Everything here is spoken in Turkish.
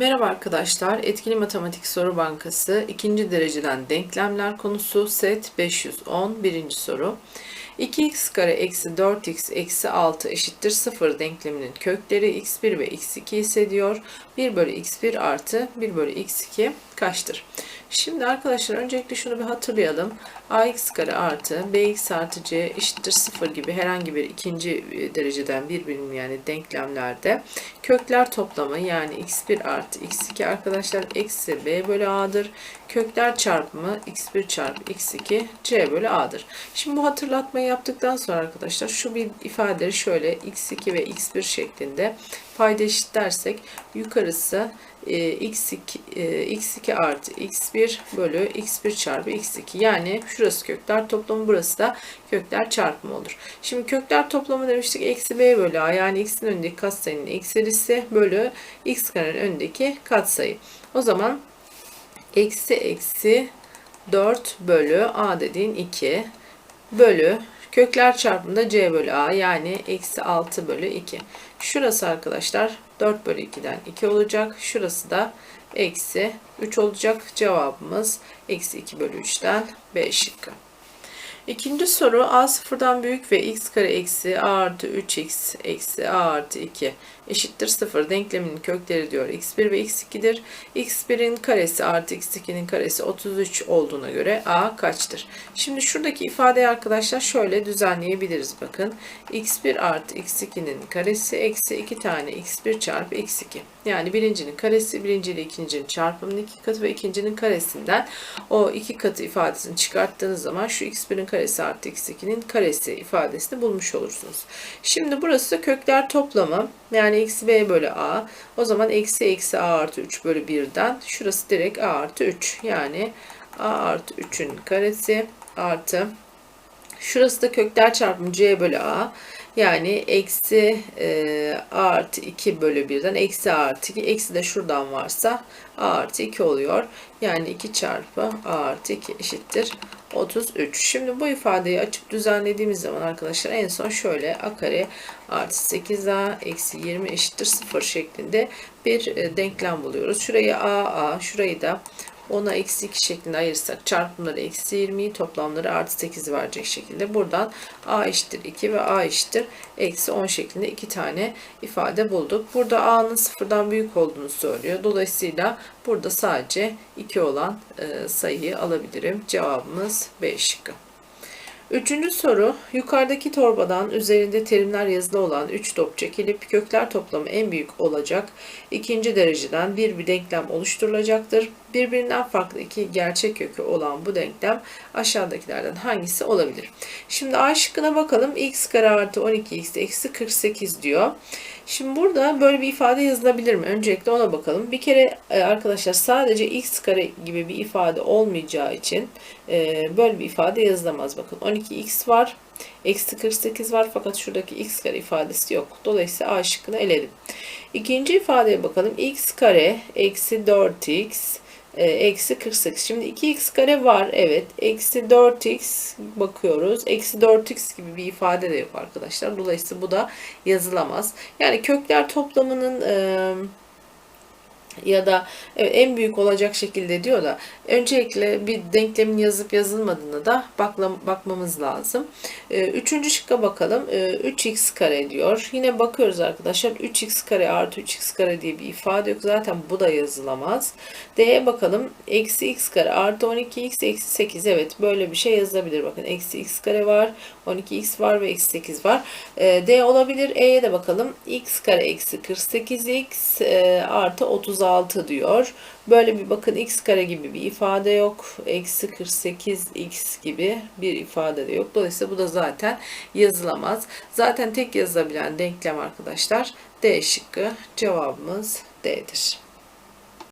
Merhaba arkadaşlar, Etkili Matematik Soru Bankası 2. dereceden denklemler konusu set 510 birinci soru. 2x kare eksi 4x eksi 6 eşittir 0 denkleminin kökleri x1 ve x2 ise diyor 1 bölü x1 artı 1 bölü x2 kaçtır? Şimdi arkadaşlar öncelikle şunu bir hatırlayalım. ax kare artı bx artı c eşittir 0 gibi herhangi bir ikinci dereceden bir birim yani denklemlerde kökler toplamı yani x1 artı x2 arkadaşlar eksi b bölü a'dır. Kökler çarpımı x1 çarpı x2 c bölü a'dır. Şimdi bu hatırlatmayı yaptıktan sonra arkadaşlar şu bir ifadeleri şöyle x2 ve x1 şeklinde payda eşitlersek yukarısı e, x2, e, x2 artı x1 bölü x1 çarpı x2 yani şurası kökler toplamı burası da kökler çarpımı olur. Şimdi kökler toplamı demiştik eksi b bölü a yani x'in önündeki katsayının eksilisi bölü x karenin önündeki katsayı. O zaman eksi eksi 4 bölü a dediğin 2 bölü kökler çarpımında c bölü a yani eksi 6 bölü 2. Şurası arkadaşlar 4 bölü 2'den 2 olacak. Şurası da eksi 3 olacak. Cevabımız eksi 2 bölü 3'ten B şıkkı. İkinci soru a sıfırdan büyük ve x kare eksi a artı 3x eksi a artı 2 eşittir 0 denkleminin kökleri diyor x1 ve x2'dir. x1'in karesi artı x2'nin karesi 33 olduğuna göre a kaçtır? Şimdi şuradaki ifadeyi arkadaşlar şöyle düzenleyebiliriz bakın. x1 artı x2'nin karesi eksi 2 tane x1 çarpı x2. Yani birincinin karesi birinci ile ikincinin çarpımının iki katı ve ikincinin karesinden o iki katı ifadesini çıkarttığınız zaman şu x1'in karesi artı x2'nin karesi ifadesini bulmuş olursunuz. Şimdi burası kökler toplamı yani eksi b bölü a. O zaman eksi eksi a artı 3 bölü 1'den şurası direkt a artı 3. Yani a artı 3'ün karesi artı şurası da kökler çarpımı c bölü a. Yani eksi e, artı 2 bölü 1'den eksi artı 2. Eksi de şuradan varsa a artı 2 oluyor. Yani 2 çarpı a artı 2 eşittir 33. Şimdi bu ifadeyi açıp düzenlediğimiz zaman arkadaşlar en son şöyle a kare artı 8a eksi 20 eşittir 0 şeklinde bir e, denklem buluyoruz. Şurayı a a şurayı da 10'a eksi 2 şeklinde ayırırsak çarpımları eksi 20'yi toplamları artı 8 verecek şekilde buradan a eşittir 2 ve a eşittir eksi 10 şeklinde iki tane ifade bulduk. Burada a'nın sıfırdan büyük olduğunu söylüyor. Dolayısıyla burada sadece 2 olan e, sayıyı alabilirim. Cevabımız B şıkkı. Üçüncü soru, yukarıdaki torbadan üzerinde terimler yazılı olan 3 top çekilip kökler toplamı en büyük olacak ikinci dereceden bir bir denklem oluşturulacaktır. Birbirinden farklı iki gerçek kökü olan bu denklem aşağıdakilerden hangisi olabilir? Şimdi A şıkkına bakalım. x kare artı 12x eksi 48 diyor. Şimdi burada böyle bir ifade yazılabilir mi? Öncelikle ona bakalım. Bir kere e, arkadaşlar sadece x kare gibi bir ifade olmayacağı için e, böyle bir ifade yazılamaz. Bakın 12x var. Eksi 48 var fakat şuradaki x kare ifadesi yok. Dolayısıyla A şıkkını eledim. İkinci ifadeye bakalım. x kare eksi 4x e, eksi 48. Şimdi 2x kare var. Evet. Eksi 4x bakıyoruz. Eksi 4x gibi bir ifade de yok arkadaşlar. Dolayısıyla bu da yazılamaz. Yani kökler toplamının e, ya da evet, en büyük olacak şekilde diyor da öncelikle bir denklemin yazıp yazılmadığını da bakmamız lazım. Ee, üçüncü şıkka bakalım. Ee, 3x kare diyor. Yine bakıyoruz arkadaşlar. 3x kare artı 3x kare diye bir ifade yok. Zaten bu da yazılamaz. D'ye bakalım. Eksi x kare artı 12x eksi 8. Evet böyle bir şey yazılabilir. Bakın eksi x kare var. 12x var ve eksi 8 var. D olabilir. E'ye de bakalım. x kare eksi 48x e, artı 36 36 diyor. Böyle bir bakın x kare gibi bir ifade yok. Eksi 48x gibi bir ifade de yok. Dolayısıyla bu da zaten yazılamaz. Zaten tek yazılabilen denklem arkadaşlar D şıkkı cevabımız D'dir.